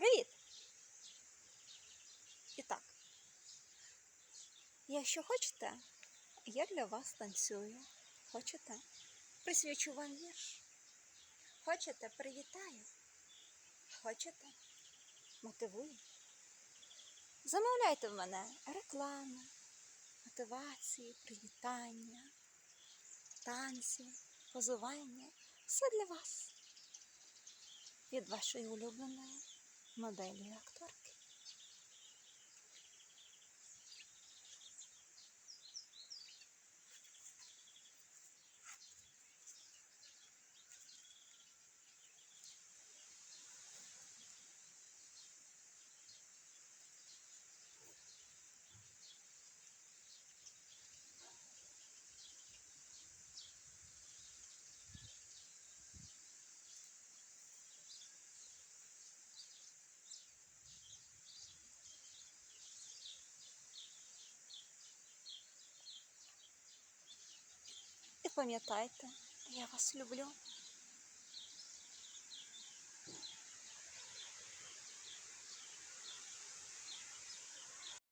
Привіт! І так, якщо хочете, я для вас танцюю. Хочете? Присвячу вам вірш. Хочете, привітаю. Хочете? Мотивую. Замовляйте в мене реклами, мотивації, привітання, танці, позування. Все для вас. Від вашої улюбленої моделі акторки. Пам'ятайте, я вас люблю.